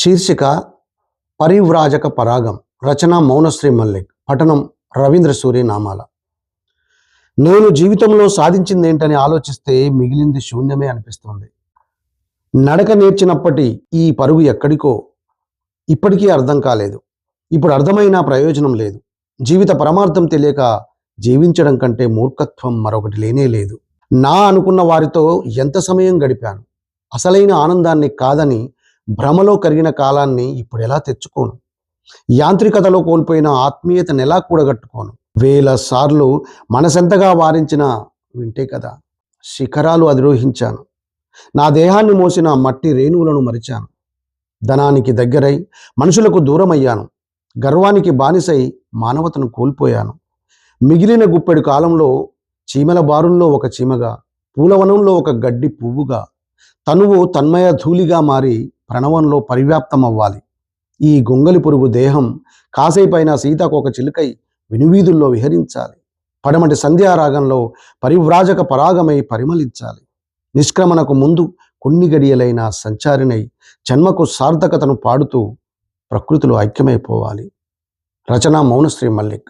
శీర్షిక పరివ్రాజక పరాగం రచన మౌనశ్రీ మల్లిక్ పఠనం రవీంద్ర సూర్య నామాల. నేను జీవితంలో సాధించింది ఏంటని ఆలోచిస్తే మిగిలింది శూన్యమే అనిపిస్తుంది. నడక నేర్చినప్పటి ఈ పరుగు ఎక్కడికో ఇప్పటికీ అర్థం కాలేదు. ఇప్పుడు అర్థమైన ప్రయోజనం లేదు. జీవిత పరమార్థం తెలియక జీవించడం కంటే మూర్ఖత్వం మరొకటి లేనే లేదు. నా అనుకున్న వారితో ఎంత సమయం గడిపాను? అసలైన ఆనందాన్ని కాదని భ్రమలో కరిగిన కాలాన్ని ఇప్పుడు ఎలా తెచ్చుకోను? యాంత్రికతలో కోల్పోయిన ఆత్మీయతను ఎలా కూడగట్టుకోను? వేల సార్లు మనసెంతగా వారించిన వింటే కదా శిఖరాలు అధిరోహించాను. నా దేహాన్ని మోసిన మట్టి రేణువులను మరిచాను. ధనానికి దగ్గరై మనుషులకు దూరమయ్యాను. గర్వానికి బానిసై మానవతను కోల్పోయాను. మిగిలిన గుప్పెడు కాలంలో చీమల బారుల్లో ఒక చీమగా పూలవనంలో ఒక గడ్డి పువ్వుగా తనువు తన్మయ ధూళిగా మారి ప్రణవంలో పరివ్యాప్తం అవ్వాలి ఈ గొంగలి పురుగు దేహం కాసేపైన సీతాకోక చిలుకై వినువీధుల్లో విహరించాలి. పడమటి సంధ్యారాగంలో పరివ్రాజక పరాగమై పరిమళించాలి. నిష్క్రమణకు ముందు కొన్ని గడియలైన సంచారినై జన్మకు సార్థకతను పాడుతూ ప్రకృతిలో ఐక్యమైపోవాలి. రచన మౌనశ్రీ మల్లిక్.